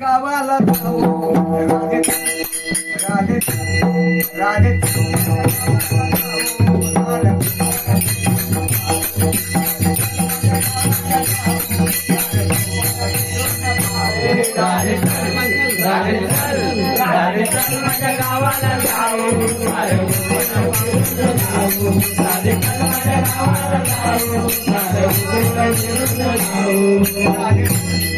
गावाला राधे राधे राधे माझ्या गावाला जाऊ राधे माझ्या गावाला जाऊ राधे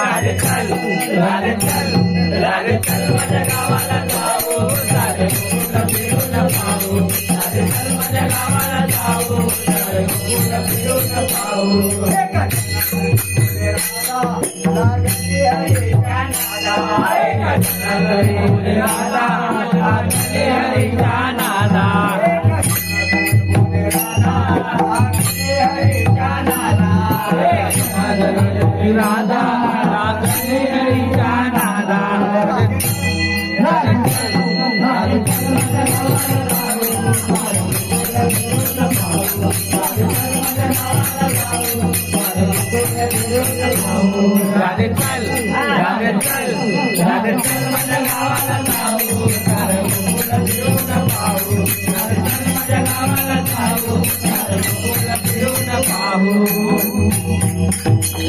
సారే చాలు రారే చాలు రారే చాలు మజ కావాల చావు సారే పూల పిరున పావు సారే చాలు మజ కావాల చావు సారే పూల పిరున పావు హరే రాధా హరే రాధా హరే రాధా రాధా రాధే చల్ రాధే చల్ రాధే చల్ మజ కావాల నావు కరముల దేవుడ పావు రాధే చల్ మజ కావాల నావు కరముల దేవుడ పావు Thank you.